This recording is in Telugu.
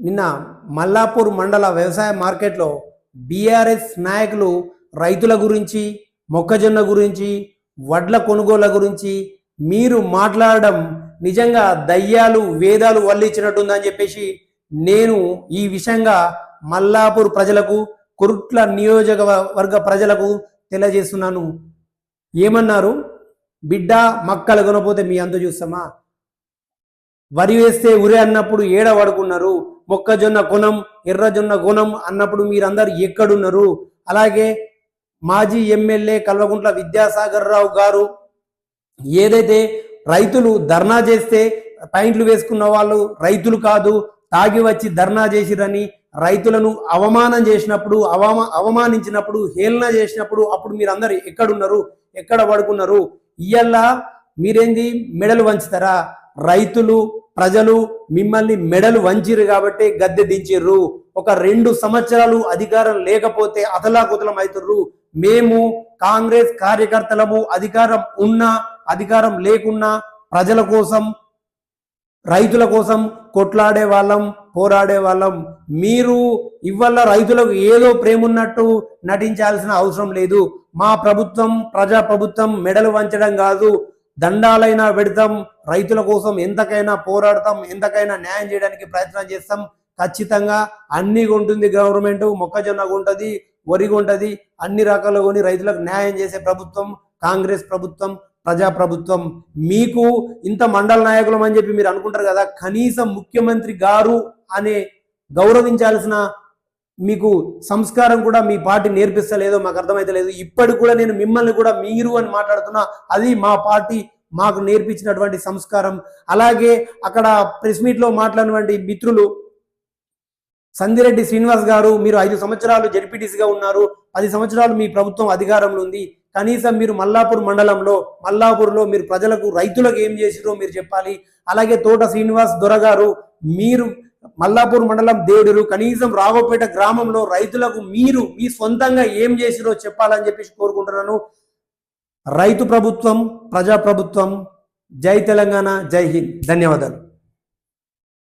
నిన్న మల్లాపూర్ మండల వ్యవసాయ మార్కెట్లో బీఆర్ఎస్ నాయకులు రైతుల గురించి మొక్కజొన్న గురించి వడ్ల కొనుగోళ్ళ గురించి మీరు మాట్లాడడం నిజంగా దయ్యాలు వేదాలు వల్లించినట్టుందని చెప్పేసి నేను ఈ విషయంగా మల్లాపూర్ ప్రజలకు కురుట్ల నియోజకవర్గ ప్రజలకు తెలియజేస్తున్నాను. ఏమన్నారు? బిడ్డ మక్కలు కొనపోతే మీ అంత చూస్తామా? వరి వేస్తే ఉరి అన్నప్పుడు ఏడ పడుకున్నారు మొక్కజొన్న గుణం ఎర్రజొన్న గుణం అన్నప్పుడు మీరందరు ఎక్కడున్నారు? అలాగే మాజీ ఎమ్మెల్యే కల్వకుంట్ల విద్యాసాగర్ రావు గారు ఏదైతే రైతులు ధర్నా చేస్తే పాయింట్లు వేసుకున్న వాళ్ళు రైతులు కాదు తాగి వచ్చి ధర్నా చేసిరని రైతులను అవమానం చేసినప్పుడు అవమా అవమానించినప్పుడు హేళన చేసినప్పుడు అప్పుడు మీరందరు ఎక్కడున్నారు? ఎక్కడ పడుకున్నారు? ఇయ్యల్లా మీరేంది? మెడలు వంచుతారా? రైతులు ప్రజలు మిమ్మల్ని మెడలు వంచిరు కాబట్టి గద్దె దించిర్రు. ఒక రెండు సంవత్సరాలు అధికారం లేకపోతే అతలాకుతలం అవుతుర్రు మేము కాంగ్రెస్ కార్యకర్తలము అధికారం ఉన్నా అధికారం లేకున్నా ప్రజల కోసం రైతుల కోసం కొట్లాడే వాళ్ళం పోరాడే వాళ్ళం. మీరు ఇవాళ రైతులకు ఏదో ప్రేమ ఉన్నట్టు నటించాల్సిన అవసరం లేదు. మా ప్రభుత్వం ప్రజా ప్రభుత్వం మెడలు వంచడం కాదు. దండాలైనా పెడతాం రైతుల కోసం ఎంతకైనా పోరాడతాం ఎంతకైనా న్యాయం చేయడానికి ప్రయత్నం చేస్తాం. ఖచ్చితంగా అన్ని ఉంటుంది గవర్నమెంట్ మొక్కజొన్న ఉంటుంది వరి ఉంటుంది అన్ని రకాలు కొని రైతులకు న్యాయం చేసే ప్రభుత్వం కాంగ్రెస్ ప్రభుత్వం ప్రజా ప్రభుత్వం. మీకు ఇంత మండల నాయకులం అని చెప్పి మీరు అనుకుంటారు కదా కనీసం ముఖ్యమంత్రి గారు అనే గౌరవించాల్సిన మీకు సంస్కారం కూడా మీ పార్టీ నేర్పిస్తలేదో మాకు అర్థమైతే లేదు. ఇప్పటికి కూడా నేను మిమ్మల్ని కూడా మీరు అని మాట్లాడుతున్నా అది మా పార్టీ మాకు నేర్పించినటువంటి సంస్కారం. అలాగే అక్కడ ప్రెస్ మీట్లో మాట్లాడినటువంటి మిత్రులు సందిరెడ్డి శ్రీనివాస్ గారు మీరు ఐదు సంవత్సరాలు జడ్పీటీసీగా ఉన్నారు పది సంవత్సరాలు మీ ప్రభుత్వం అధికారంలో ఉంది. కనీసం మీరు మల్లాపూర్ మండలంలో మల్లాపూర్లో మీరు ప్రజలకు రైతులకు ఏం చేసిరో మీరు చెప్పాలి. అలాగే తోట శ్రీనివాస్ దొరగారు మీరు మల్లాపూర్ మండలం దేవుడు కనీసం రాఘోపేట గ్రామంలో రైతులకు మీరు మీ సొంతంగా ఏం చేసిరో చెప్పాలని చెప్పేసి కోరుకుంటున్నాను. రైతు ప్రభుత్వం ప్రజా ప్రభుత్వం జై తెలంగాణ జై హింద్. ధన్యవాదాలు.